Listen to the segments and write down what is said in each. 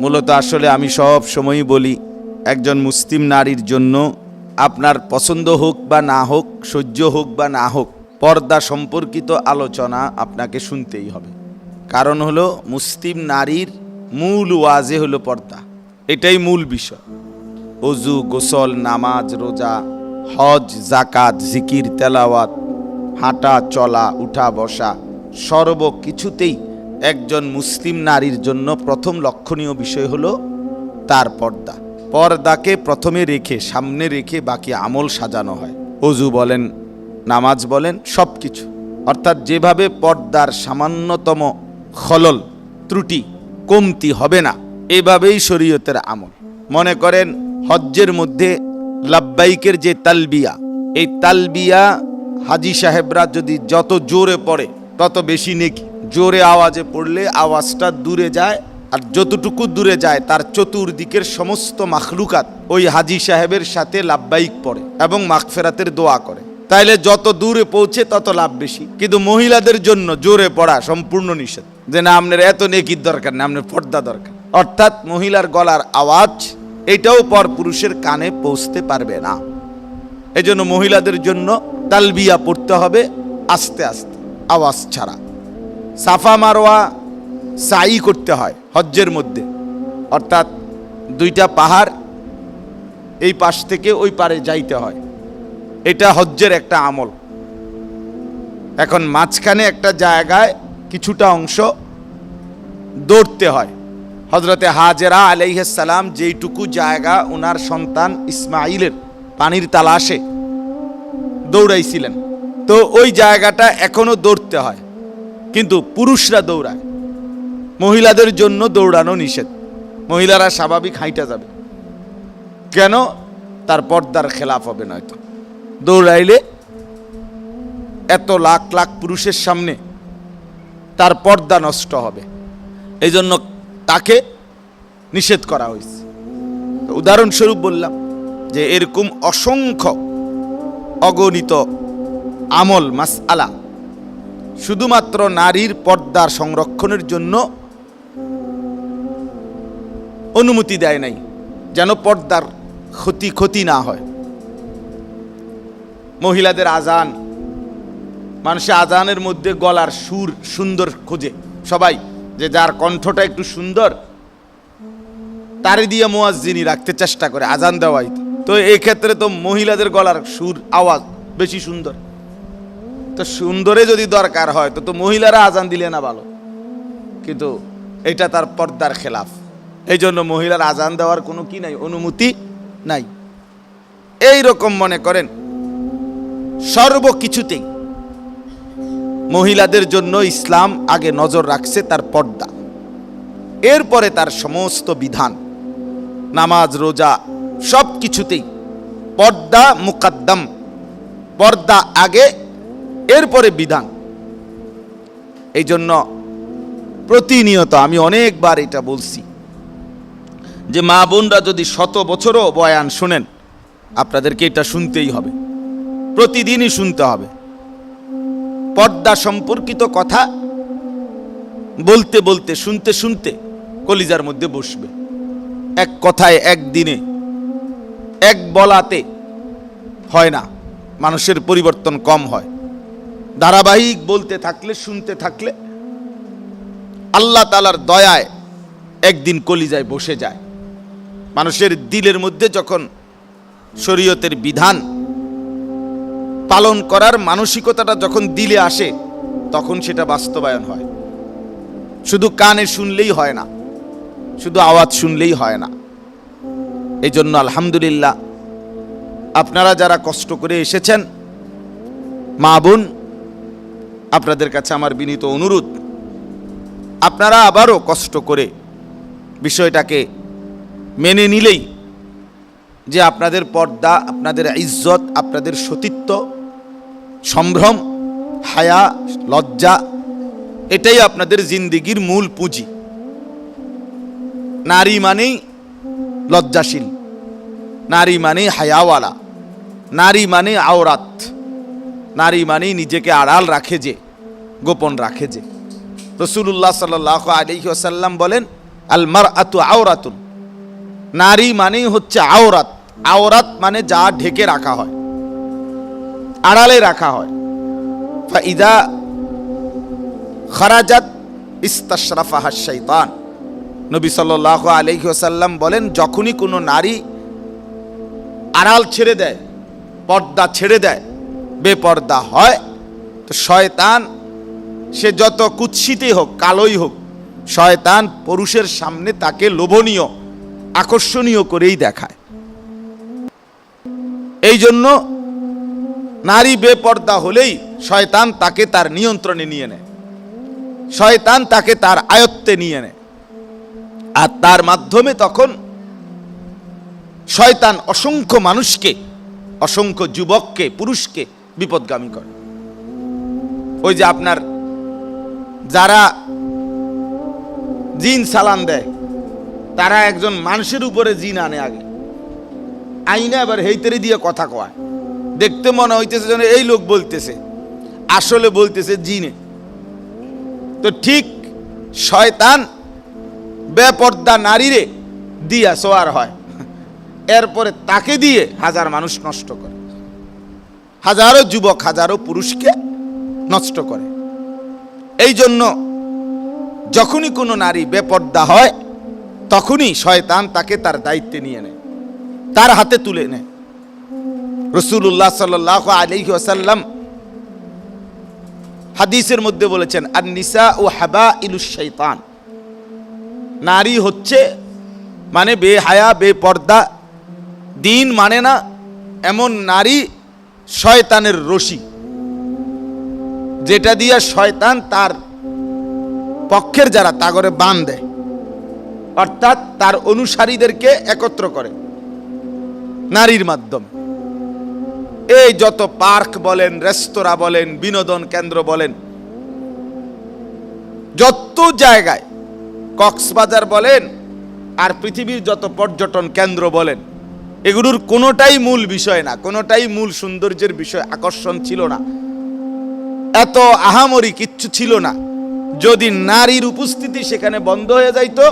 মূলত আসলে আমি সব সময়ই বলি, একজন মুসলিম নারীর জন্য আপনার পছন্দ হোক বা না হোক, সহ্য হোক বা না হোক, পর্দা সম্পর্কিত আলোচনা আপনাকে শুনতেই হবে। কারণ হলো মুসলিম নারীর মূল ওয়াজে হলো পর্দা। এটাই মূল বিষয়। অজু গোসল, নামাজ, রোজা, হজ জাকাত জিকির, তেলাওয়াত, হাঁটা, চলা, উঠা, বসা, সর্ব কিছুতেই একজন মুসলিম নারীর জন্য প্রথম লক্ষণীয় বিষয় হলো তার পর্দা। পর্দাকে প্রথমে রেখে, সামনে রেখে বাকি আমল সাজানো হয়। অজু বলেন, নামাজ বলেন সব কিছু অর্থাৎ যেভাবে পর্দার সামান্যতম খলল, ত্রুটি, কমতি হবে না, এভাবেই শরীয়তের আমল। মনে করেন, হজ্জের মধ্যে লাব্বাইকের যে তালবিয়া, এই তালবিয়া হাজি সাহেবরা যদি যত জোরে পড়ে, তত বেশি নেকি। জোরে আওয়াজে পড়লে আওয়াজটা দূরে যায় আর যতটুকু দূরে যায় তার চতুর্দিকের সমস্ত মাখলুকাত ওই হাজি সাহেবের সাথে লাভবাইক পড়ে এবং মাখফেরাতের দোয়া করে। তাইলে যত দূরে পৌঁছে তত লাভ বেশি। কিন্তু মহিলাদের জন্য জোরে পড়া সম্পূর্ণ নিষেধ। যে না, আপনার এত নেকির দরকার না, আপনার পর্দা দরকার। অর্থাৎ মহিলার গলার আওয়াজ, এটাও পর পুরুষের কানে পৌঁছতে পারবে না। এজন্য মহিলাদের জন্য তালবিয়া পড়তে হবে আস্তে আস্তে, আওয়াজ ছাড়া। সাফা মারোয়া সাই করতে হয় হজ্জের মধ্যে। অর্থাৎ দুইটা পাহাড় এই পাশ থেকে ওই পারে যাইতে হয়। এটা হজ্জের একটা আমল। এখন মাঝখানে একটা জায়গায় কিছুটা অংশ দৌড়তে হয়। হজরতে হাজেরা আলাইহাসালাম যেইটুকু জায়গা ওনার সন্তান ইসমাইলের পানির তালাশে দৌড়াইছিলেন। তো ওই জায়গাটা এখনও দৌড়তে হয়। কিন্তু পুরুষরা দৌড়ায়। মহিলাদের জন্য দৌড়ানো নিষেধ। মহিলারা স্বাভাবিক হাইটা যাবে। কেন? তার পর্দার খেলাফ হবে নয়তো। দৌড়াইলে এত লাখ লাখ পুরুষের সামনে তার পর্দা নষ্ট হবে। এই জন্য তাকে নিষেধ করা হয়েছে। উদাহরণস্বরূপ বললাম যে এরকম অসংখ্য অগণিত আমল মাস আলা শুধুমাত্র নারীর পর্দার সংরক্ষণের জন্য অনুমতি দেয় নাই, যেন পর্দার ক্ষতি ক্ষতি না হয়। মহিলাদের আজান, মানুষে আজানের মধ্যে গলার সুর সুন্দর খোঁজে। সবাই, যে যার কণ্ঠটা একটু সুন্দর, তারে দিয়ে মোয়াজ্জিনি রাখতে চেষ্টা করে, আজান দেওয়াই। তো এই ক্ষেত্রে তো মহিলাদের গলার সুর, আওয়াজ বেশি সুন্দর। তো সুন্দরে যদি দরকার হয়, তো তো মহিলারা আজান দিলে না ভালো। কিন্তু এটা তার পর্দার খেলাফ। এই জন্য মহিলার আজান দেওয়ার কোনো কি নাই, অনুমতি নাই। এই রকম মনে করেন, সর্বকিছুতেই মহিলাদের জন্য ইসলাম আগে নজর রাখছে তার পর্দা। এরপরে তার সমস্ত বিধান, নামাজ, রোজা সব কিছুতেই পর্দা মুকাদ্দম, পর্দা আগে এরপরে বিধান। এই জন্য প্রতিনিয়ত আমি অনেকবার এটা বলছি যে মা বোনরা যদি শত বছরও বয়ান শোনেন, আপনাদেরকে এটা শুনতেই হবে, প্রতিদিনই শুনতে হবে। পর্দা সম্পর্কিত কথা বলতে বলতে, শুনতে শুনতে কলিজার মধ্যে বসবে। এক কথায় একদিনে, এক বলাতে হয় না, মানুষের পরিবর্তন কম হয়। ধারাবাহিক বলতে থাকলে, শুনতে থাকলে, আল্লাহ তালার দয়ায় একদিন কলিজায় বসে যায়। মানুষের দিলের মধ্যে যখন শরীয়তের বিধান পালন করার মানসিকতাটা যখন দিলে আসে, তখন সেটা বাস্তবায়ন হয়। শুধু কানে শুনলেই হয় না, শুধু আওয়াজ শুনলেই হয় না। এই জন্য আলহামদুলিল্লাহ, আপনারা যারা কষ্ট করে এসেছেন, মা বোন আপনাদের কাছে আমার বিনীত অনুরোধ। আপনারা আবারও কষ্ট করে বিষয়টাকে মেনে নিলেই যে আপনাদের পর্দা, আপনাদের ইজ্জত, আপনাদের সতীত্ব, সম্ভ্রম, হায়া, লজ্জা, এটাই আপনাদের জিন্দিগির মূল পুঁজি। নারী মানেই লজ্জাশীল, নারী মানে হায়াওয়ালা, নারী মানে আওরাত। নারী মানেই নিজেকে আড়াল রাখে যে, গোপন রাখে যে। রসুল্লাহ সাল্লাহ আলহি আসাল্লাম বলেন আল মার আতু আওরাতুন। নারী মানেই হচ্ছে আওরাত। আওরাত মানে যা ঢেকে রাখা হয়, আড়ালে রাখা হয়। ইদা খারাজাত ইস্তাশরাফাহা শৈতান নবী সাল্লাহ আলহি বলেন, যখনই কোনো নারী আড়াল ছেড়ে দেয়, পর্দা ছেড়ে দেয় বেপর্দা হয়, তো শয়তান, সে যত কুৎসিতই হোক, কালোই হোক, শয়তান পুরুষের সামনে তাকে লোভনীয়, আকর্ষণীয় করেই দেখায়। এই জন্য নারী বেপর্দা হলেই শয়তান তাকে তার নিয়ন্ত্রণে নিয়ে নেয়। শয়তান তাকে তার আয়ত্তে নিয়ে নেয়। আর তার মাধ্যমে তখন শয়তান অসংখ্য মানুষকে, অসংখ্য যুবককে, পুরুষকে বিপদগামী করে। ওই যে আপনার যারা জিন সালাম দেয়, তারা একজন মানুষের উপরে জিন আনে আগে। আইনে আবার হেইতেরি দিয়ে কথা কয়। দেখতে মনে হইতেছে যেন এই লোক বলতেছে, আসলে বলতেছে জিনে। তো ঠিক শয়তান বেপর্দা নারীরে দিয়া সোয়ার হয়। এরপরে তাকে দিয়ে হাজার মানুষ নষ্ট করে। হাজারো যুবক, হাজারো পুরুষকে নষ্ট করে। এই জন্য যখনই কোনো নারী বেপর্দা হয়, তখনই শয়তান তাকে তার দায়িত্বে নিয়ে নেয়, তার হাতে তুলে নেয়। রসুল্লাহ সাল আলহি আসাল্লাম হাদিসের মধ্যে বলেছেন আর নিসা ও হাবা ইলু শৈতান নারী হচ্ছে মানে বেহায়া, বেপর্দা। দিন মানে না, এমন নারী শয়তানের রশি। যেটা দিয়ে শয়তান তার পক্ষের যারা তাগরে বান দেয়। অর্থাৎ তার অনুসারীদেরকে একত্র করে নারীর মাধ্যমে। এই যত পার্ক বলেন, রেস্তোরাঁ বলেন, বিনোদন কেন্দ্র বলেন, যত জায়গায় কক্সবাজার বলেন, আর পৃথিবীর যত পর্যটন কেন্দ্র বলেন এগুলোর কোনোটাই মূল বিষয় না, কোনোটাই মূল সৌন্দর্যের বিষয়, আকর্ষণ ছিল না। এত আহামরি কিচ্ছু ছিল না। যদি নারীর উপস্থিতি সেখানে বন্ধ হয়ে যাইতো,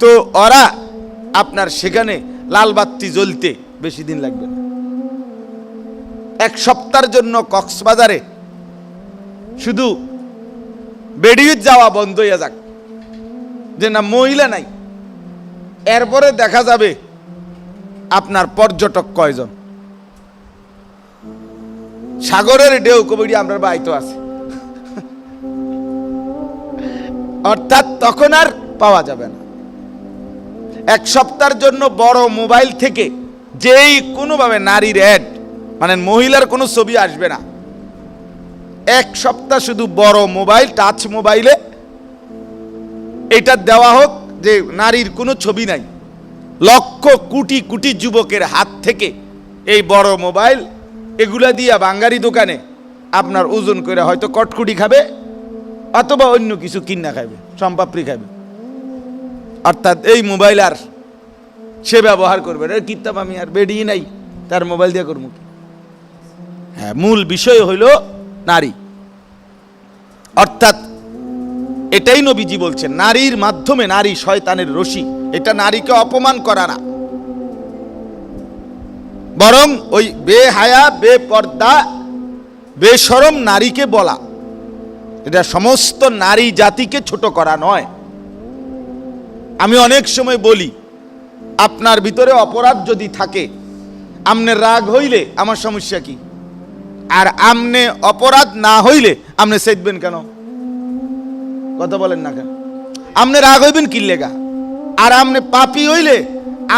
তো ওরা আপনার সেখানে লাল বাত্তি জ্বলতে বেশি দিন লাগবে না। এক সপ্তাহের জন্য কক্সবাজারে শুধু বেরিয়ে যাওয়া বন্ধ হয়ে যাক। যে না মহিলা নাই, এরপরে দেখা যাবে আপনার পর্যটক কয়জন? সাগরের ঢেউ কবিটি আমরা বাইতো আছে। অর্থাৎ তখন আর পাওয়া যাবে না। এক সপ্তাহের জন্য বড় মোবাইল থেকে যেই কোনোভাবে নারীর অ্যাড মানে মহিলার কোনো ছবি আসবে না। এক সপ্তাহ শুধু বড় মোবাইল টাচ মোবাইলে। এটা দেওয়া হোক যে নারীর কোনো ছবি নাই। লক্ষ কোটি কোটি যুবকের হাত থেকে এই বড় মোবাইল এগুলা দিয়া বাঙ্গারি দোকানে আপনার ওজন করে হয়তো কটকুটি খাবে অথবা অন্য কিছু কিনা খাবে সম্পাপড়ি খাবে অর্থাৎ এই মোবাইল আর সে ব্যবহার করবে না। কিতাব আমি আর বেরিয়ে নাই, তার মোবাইল দিয়ে করব হ্যাঁ মূল বিষয় হইল নারী। অর্থাৎ এটাই নবীজি বলছেন, নারীর মাধ্যমে নারী শয়তানের রশি, এটা নারীকে অপমান করা না। বরং ওই বেহায়া, বেপর্দা বেসরম নারীকে বলা। এটা সমস্ত নারী জাতিকে ছোট করা নয়। আমি অনেক সময় বলি, আপনার ভিতরে অপরাধ যদি থাকে, আমনে রাগ হইলে আমার সমস্যা কি? আর আমনে অপরাধ না হইলে আমনে সেদবেন কেন? কথা বলেন না কেন? আমনে রাগ হইবেন কি লেগা? আর আমনে পাপি হইলে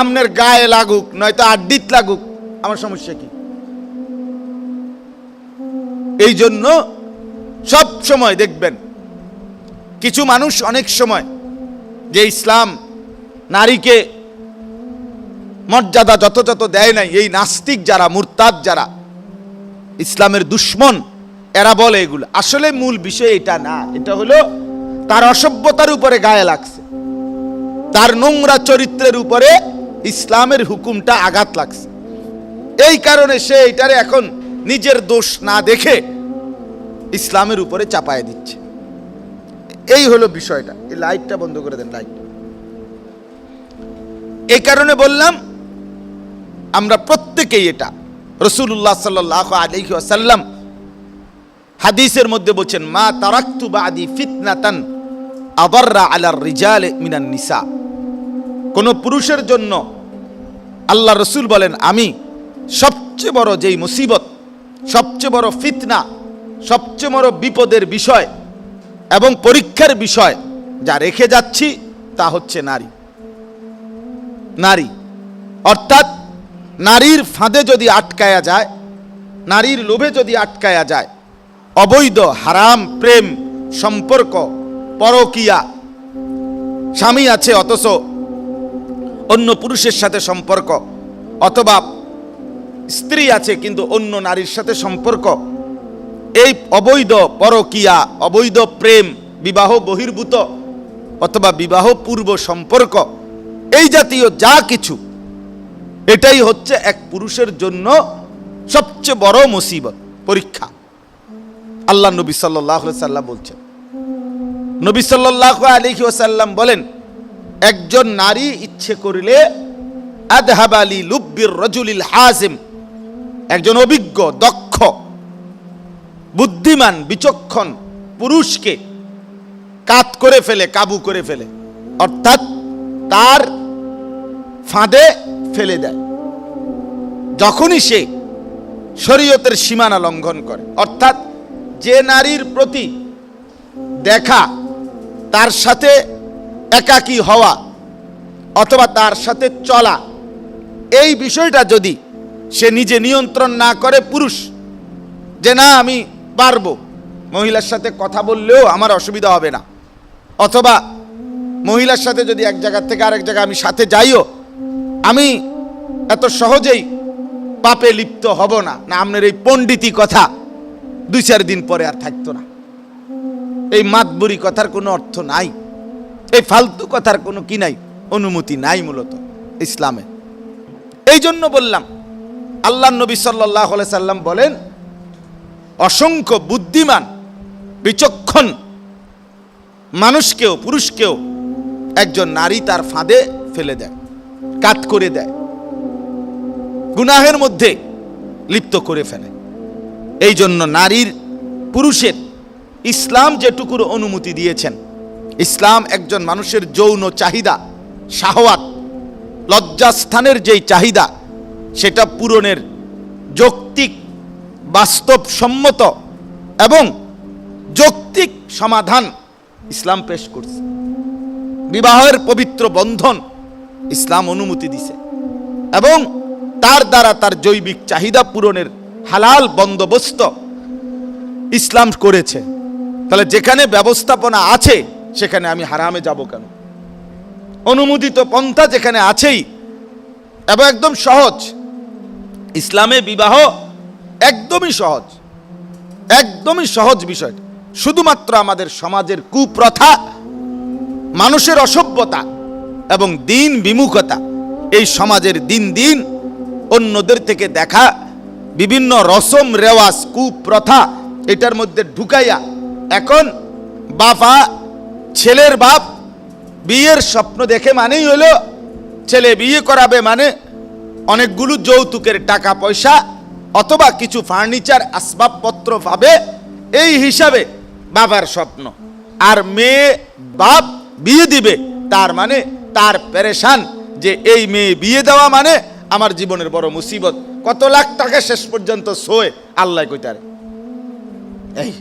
আমনের গায়ে লাগুক, নয়তো আড্ডিত লাগুক, আমার সমস্যা কি? এই জন্য সব সময় দেখবেন, কিছু মানুষ অনেক সময় যে ইসলাম নারীকে মর্যাদা যথাযথ দেয় নাই, এই নাস্তিক যারা, মুরতাদ যারা, ইসলামের দুশ্মন, এরা বলে এগুলো। আসলে মূল বিষয় এটা না, এটা হলো তার অসভ্যতার উপরে গায়ে লাগছে। তার নোংরা চরিত্রের উপরে ইসলামের হুকুমটা আঘাত লাগছে। এই কারণে সে এটারে এখন নিজের দোষ না দেখে ইসলামের উপরে চাপায় দিচ্ছে। এই হলো বিষয়টা। এই লাইটটা বন্ধ করে দেন, লাইট। এই কারণে বললাম, আমরা প্রত্যেকেই এটা রসুল্লাহ সাল্লাহ আলহি হাদিসের মধ্যে বলছেন, মা তারাক্তু বাদি ফিতনাতান আবাররা আলার রিজাল মিনান নিসা। কোন পুরুষের জন্য আল্লাহ রসুল বলেন, আমি সবচেয়ে বড় যেই মুসিবত, সবচেয়ে বড় ফিতনা, সবচেয়ে বড় বিপদের বিষয় এবং পরীক্ষার বিষয় যা রেখে যাচ্ছি তা হচ্ছে নারী। নারী। অর্থাৎ নারীর ফাঁদে যদি আটকায়া যায়, নারীর লোভে যদি আটকায়া যায়, অবৈধ, হারাম, প্রেম, সম্পর্ক পরকিয়া। স্বামী আছে, অথচ অন্য পুরুষের সাথে সম্পর্ক। অথবা স্ত্রী আছে, কিন্তু অন্য নারীর সাথে সম্পর্ক। এই অবৈধ পরকিয়া, অবৈধ প্রেম, বিবাহ বহির্ভূত অথবা বিবাহ পূর্ব সম্পর্ক, এই জাতীয় যা কিছু, এটাই হচ্ছে এক পুরুষের জন্য সবচেয়ে বড় মুসিবত, পরীক্ষা। আল্লাহ নবী সাল্লাহ সাল্লাম বলছেন নবী সাল্লাহ আলহি ওসাল্লাম বলেন, একজন নারী ইচ্ছে করিলে আদহাবালি লুব্বির রজুলিল হাজিম একজন অভিজ্ঞ, দক্ষ, বুদ্ধিমান, বিচক্ষণ পুরুষকে কাত করে ফেলে, কাবু করে ফেলে, অর্থাৎ তার ফাঁদে ফেলে দেয়। যখনই সে শরীয়তের সীমানা লঙ্ঘন করে, অর্থাৎ যে নারীর প্রতি দেখা তার সাথে একাকী হওয়া অথবা তার সাথে চলা, এই বিষয়টা যদি সে নিজে নিয়ন্ত্রণ না করে পুরুষ, যে না, আমি পারব। মহিলার সাথে কথা বললেও আমার অসুবিধা হবে না। অথবা মহিলার সাথে যদি এক জায়গা থেকে আরেক জায়গায় আমি সাথে যাইও, আমি এত সহজেই পাপে লিপ্ত হব না। না, আপনার এই পণ্ডিতি কথা। দুই চার দিন পরে আর থাকতো না। এই মাতবুরি কথার কোনো অর্থ নাই। এই ফালতু কথার কোনো কি নাই? অনুমতি নাই মূলত ইসলামে। এই জন্য বললাম, আল্লাহ নবী সাল্লাহ সাল্লাম বলেন, অসংখ্য বুদ্ধিমান, বিচক্ষণ মানুষকেও, পুরুষকেও একজন নারী তার ফাঁদে ফেলে দেয়, কাত করে দেয়, গুনাহের মধ্যে লিপ্ত করে ফেলে। এই জন্য নারীর পুরুষের ইসলাম যেটুকুর অনুমতি দিয়েছেন, ইসলাম একজন মানুষের যৌন চাহিদা, শাহওয়াত, লজ্জাস্থানের যেই চাহিদা, সেটা পূরণের যৌক্তিক, বাস্তবসম্মত এবং যৌক্তিক সমাধান ইসলাম পেশ করছে। বিবাহের পবিত্র বন্ধন ইসলাম অনুমতি দিছে এবং তার দ্বারা তার জৈবিক চাহিদা পূরণের হালাল বন্দোবস্ত ইসলাম করেছে। তাহলে যেখানে ব্যবস্থাপনা আছে, সেখানে আমি হারামে যাব কেন? অনুমোদিত পন্থা যেখানে আছেই, এবং একদম সহজ। ইসলামে বিবাহ একদমই সহজ। একদমই সহজ বিষয় শুধুমাত্র আমাদের সমাজের কুপ্রথা, মানুষের অসভ্যতা এবং দিন বিমুখতা, এই সমাজের দিন দিন অন্যদের থেকে দেখা, বিভিন্ন রসম রেওয়াজ, কুপ্রথা, এটার মধ্যে ঢুকাইয়া এখন বাবা, ছেলের বাপ বিয়ের স্বপ্ন দেখে মানেই হলো ছেলে বিয়ে করাবে মানে অনেকগুলো যৌতুকের টাকা পয়সা অথবা কিছু ফার্নিচার আসবাবপত্র পাবে। এই হিসাবে বাবার স্বপ্ন। আর মেয়ে বাপ বিয়ে দিবে, তার মানে তার পেরেশান যে এই মেয়ে বিয়ে দেওয়া মানে আমার জীবনের বড় মুসিবত। কত লাখ টাকা শেষ পর্যন্ত সোয়ে, আল্লাহ কইতারে। এই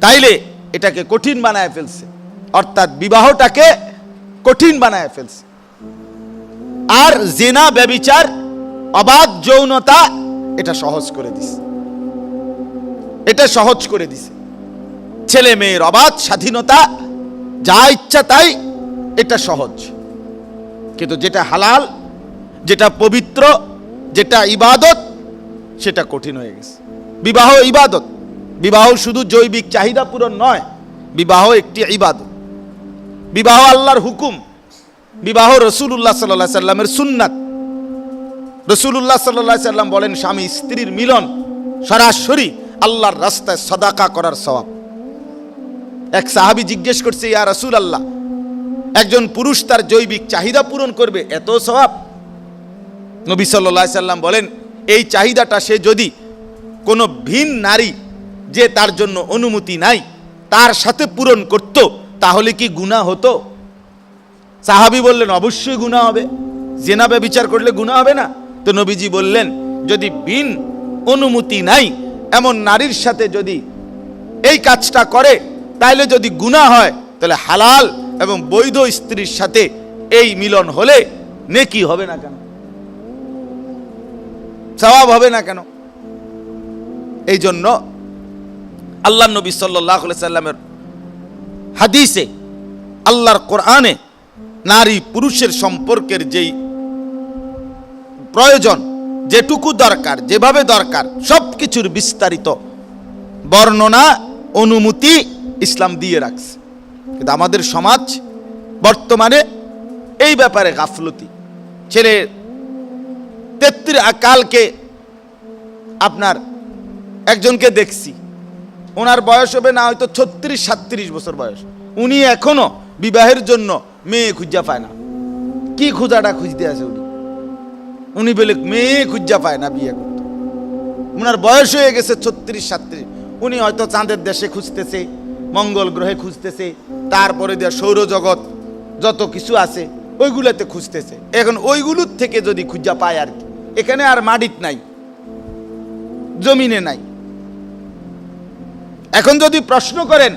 তাইলে এটাকে কঠিন বানায় ফেলছে। অর্থাৎ বিবাহটাকে কঠিন বানায় ফেলছে। আর জেনা, ব্যবিচার, অবাধ যৌনতা এটা সহজ করে দিছে। এটা সহজ করে দিছে। ছেলে মেয়ের অবাধ স্বাধীনতা, যা ইচ্ছা তাই, এটা সহজ। কিন্তু যেটা হালাল, যেটা পবিত্র, যেটা ইবাদত, সেটা কঠিন হয়ে গেছে। বিবাহ ইবাদত। বিবাহ শুধু জৈবিক চাহিদা পূরণ নয়, বিবাহ একটি ইবাদ বিবাহ আল্লাহর হুকুম, বিবাহ রসুল্লাহ সাল্লাহ সাল্লামের সুন্নাত। রসুল্লাহ সাল্লাহ সাল্লাম বলেন, স্বামী স্ত্রীর মিলন সরাসরি আল্লাহর রাস্তায় সদাকা করার স্বভাব। এক সাহাবি জিজ্ঞেস করছে, ইয়া রসুল আল্লাহ একজন পুরুষ তার জৈবিক চাহিদা পূরণ করবে, এত স্বভাব? নবী সাল্লাহ সাল্লাম বলেন, এই চাহিদাটা সে যদি কোনো ভিন নারী যে তার জন্য অনুমতি নাই, তার সাথে পূরণ করত, তাহলে কি গুণা হতো? সাহাবি বললেন, অবশ্যই গুণা হবে। জেনাবে বিচার করলে গুণা হবে না? তো নবীজি বললেন, যদি বিন অনুমতি নাই, এমন নারীর সাথে যদি এই কাজটা করে তাহলে যদি গুণা হয়, তাহলে হালাল এবং বৈধ স্ত্রীর সাথে এই মিলন হলে নেকি হবে না কেন? স্বভাব হবে না কেন? এই জন্য আল্লাহ নবী সাল্লাহ সাল্লামের হাদিসে, আল্লাহর কোরআনে নারী পুরুষের সম্পর্কের যেই প্রয়োজন, যেটুকু দরকার, যেভাবে দরকার সব কিছুর বিস্তারিত বর্ণনা, অনুমতি ইসলাম দিয়ে রাখছে। কিন্তু আমাদের সমাজ বর্তমানে এই ব্যাপারে গাফলতি। ছেলে তেত্রিশ, কালকে আপনার একজনকে দেখছি। ওনার বয়স হবে না হয়তো ছত্রিশ সাত্রিশ বছর বয়স। উনি এখনও বিবাহের জন্য মেয়ে খুঁজা পায় না। কি খুঁজাটা খুঁজতে আছে উনি? উনি বলে, মেয়ে খুঁজা পায় না বিয়ে করতে। ওনার বয়স হয়ে গেছে ছত্রিশ সাত্রিশ উনি হয়তো চাঁদের দেশে খুঁজতেছে, মঙ্গল গ্রহে খুঁজতেছে, তারপরে দেওয়া সৌরজগৎ, যত কিছু আছে, ওইগুলোতে খুঁজতেছে। এখন ওইগুলোর থেকে যদি খুঁজা পায় আর কি। এখানে আর মাটিত নাই, জমিনে নাই। এখন যদি প্রশ্ন করেন,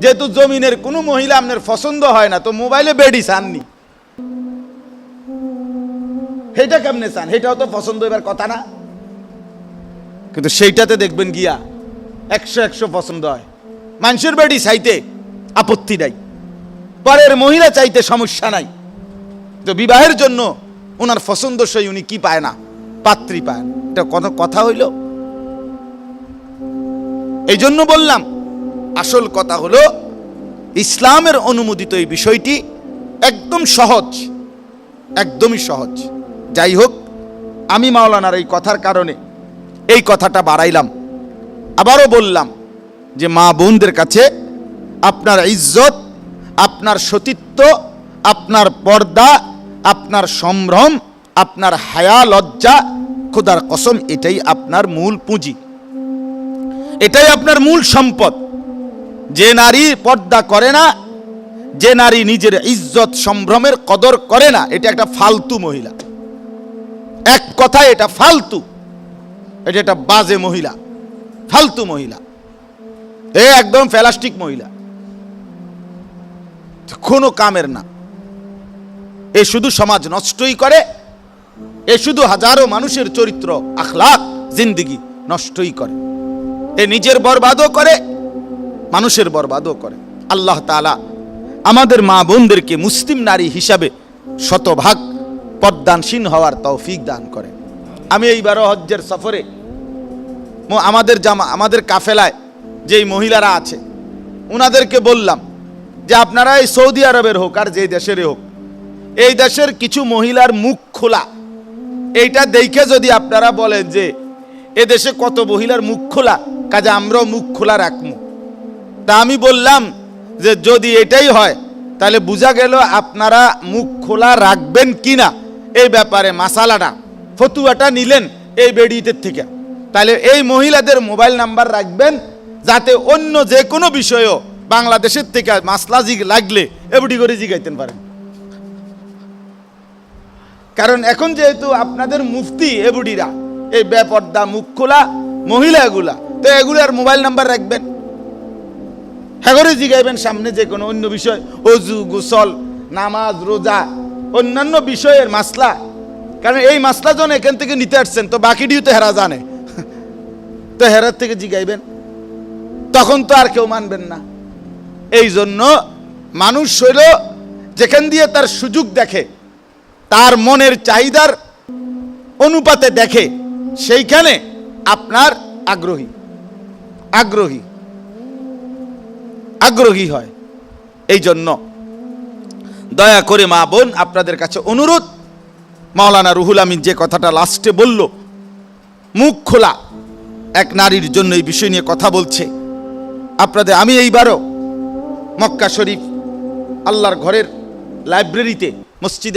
যেহেতু জমিনের কোনো মহিলা আপনার পছন্দ হয় না, তো মোবাইলে বেডি চাননি সেটা কেমনে চান সেটাও তো পছন্দ এবার কথা না। কিন্তু সেইটাতে দেখবেন গিয়া একশো একশো পছন্দ হয়। মানুষের বেডি চাইতে আপত্তি নাই। পরের মহিলা চাইতে সমস্যা নাই। তো বিবাহের জন্য ওনার পছন্দ সই উনি কি পায় না? পাত্রী পায় এটা কোনো কথা হইল? এই জন্য বললাম, আসল কথা হলো, ইসলামের অনুমোদিত এই বিষয়টি একদম সহজ, একদমই সহজ। যাই হোক, আমি মাওলানার এই কথার কারণে এই কথাটা বাড়াইলাম। আবারও বললাম যে মা বোনদের কাছে আপনার ইজ্জত, আপনার সতীত্ব, আপনার পর্দা, আপনার সম্ভ্রম, আপনার হায়া, লজ্জা, খোদার কসম, এটাই আপনার মূল পুঁজি। এটাই আপনার মূল সম্পদ। যে নারী পর্দা করে না, যে নারী নিজের ইজ্জত সম্ভ্রমের কদর করে না, এটা একটা ফালতু মহিলা। এক কথায় এটা ফালতু। এটা একটা বাজে মহিলা। ফালতু মহিলা। এ একদম প্লাস্টিক মহিলা। কোনো কামের না। এ শুধু সমাজ নষ্টই করে। এ শুধু হাজারো মানুষের চরিত্র আখলাক জিন্দিগি নষ্টই করে। এ নিজের বরবাদও করে, মানুষের বরবাদও করে। আল্লাহ তাআলা আমাদের মা বোনদেরকে মুসলিম নারী হিসাবে শতভাগ পদ্মানসীন হওয়ার তৌফিক দান করে। আমি এই এইবারও হজ্জের সফরে আমাদের জামা, আমাদের কাফেলায় যেই মহিলারা আছে ওনাদেরকে বললাম যে আপনারা এই সৌদি আরবের হোক আর যে দেশেরই হোক, এই দেশের কিছু মহিলার মুখ খোলা। এইটা দেখে যদি আপনারা বলেন যে এ দেশে কত মহিলার মুখ খোলা কাজে আমরাও মুখ খোলা রাখব তা আমি বললাম যে যদি এটাই হয়, তাহলে বোঝা গেল আপনারা মুখ খোলা রাখবেন কি না এই ব্যাপারে মাসালাটা, ফতুয়াটা নিলেন এই বেডিতের থেকে। তাহলে এই মহিলাদের মোবাইল নাম্বার রাখবেন, যাতে অন্য যে কোনো বিষয়েও বাংলাদেশের থেকে মাসলা জিগ লাগলে এবডি করে জিগাইতেন পারেন। কারণ এখন যেহেতু আপনাদের মুফতি এবুডিরা এই বেপর্দা মুখ খোলা মহিলাগুলা তো এগুলার মোবাইল নাম্বার রাখবেন। হ্যাগরে জিগাইবেন সামনে যে কোনো অন্য বিষয়, অজু, গোসল, নামাজ, রোজা, অন্যান্য বিষয়ের মাসলা। কারণ এই মাসলা যখন এখান থেকে নিতে আসছেন, তো বাকিটিও তো হেরা জানে। তো হেরার থেকে জিগাইবেন। তখন তো আর কেউ মানবেন না। এই জন্য মানুষ হইল, যেখান দিয়ে তার সুযোগ দেখে, তার মনের চাহিদার অনুপাতে দেখে, সেইখানে আপনার আগ্রহী। আগ্রহী। আগ্রহী হয়। এই জন্য দয়া করে মা বোন, আপনাদের কাছে অনুরোধ, মাওলানা রুহুল আমিন যে কথাটা লাস্টে বলল, মুখ খোলা, এক নারীর জন্য এই বিষয় নিয়ে কথা বলছে। আপনাদের, আমি এইবারও মক্কা শরীফ, আল্লাহর ঘরের লাইব্রেরিতে, মসজিদে